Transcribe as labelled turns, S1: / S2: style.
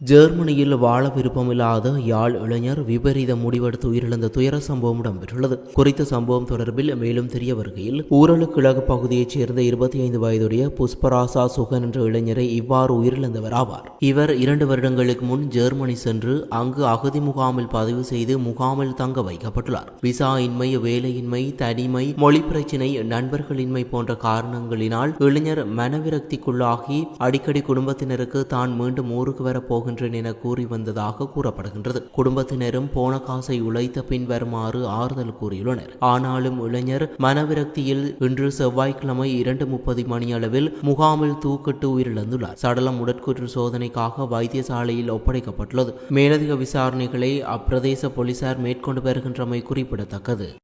S1: ஜெர்மனியில் வாழ விருப்பமில்லாத யாழ் இளைஞர் விபரீத முடிவெடுத்து உயிரிழந்த துயர சம்பவம் இடம்பெற்றுள்ளது. குறித்த சம்பவம் தொடர்பில் மேலும் தெரிய வருகையில் ஊரலு கிழக்கு பகுதியைச் சேர்ந்த இருபத்தி ஐந்து வயதுடைய புஷ்பராசா சுகன் என்ற இளைஞரை இவ்வாறு உயிரிழந்தவர் ஆவார். இவர் இரண்டு வருடங்களுக்கு முன் ஜெர்மனி சென்று அங்கு அகதி முகாமில் பதிவு செய்து முகாமில் தங்க வைக்கப்பட்டுள்ளார். விசா இன்மை வேலையின்மை தனிமை மொழி பிரச்சினை நண்பர்களின்மை போன்ற காரணங்களினால் இளைஞர் மனவிரக்திக்குள்ளாகி அடிக்கடி குடும்பத்தினருக்கு தான் மீண்டும் ஊருக்கு வரப்போக போகின்றேன் என கூறி வந்ததாக கூறப்படுகின்றது. குடும்பத்தினரும் போன காசை உழைத்த பின் வருமாறு ஆறுதல் கூறியுள்ளனர். ஆனாலும் இளைஞர் மனவிரக்தியில் இன்று செவ்வாய்க்கிழமை இரண்டு முப்பது மணியளவில் முகாமில் தூக்கிட்டு உயிரிழந்துள்ளார். சடலம் உடற்கூற்று சோதனைக்காக வைத்தியசாலையில் ஒப்படைக்கப்பட்டுள்ளது. மேலதிக விசாரணைகளை அப்பிரதேச போலீசார் மேற்கொண்டு வருகின்றமை குறிப்பிடத்தக்கது.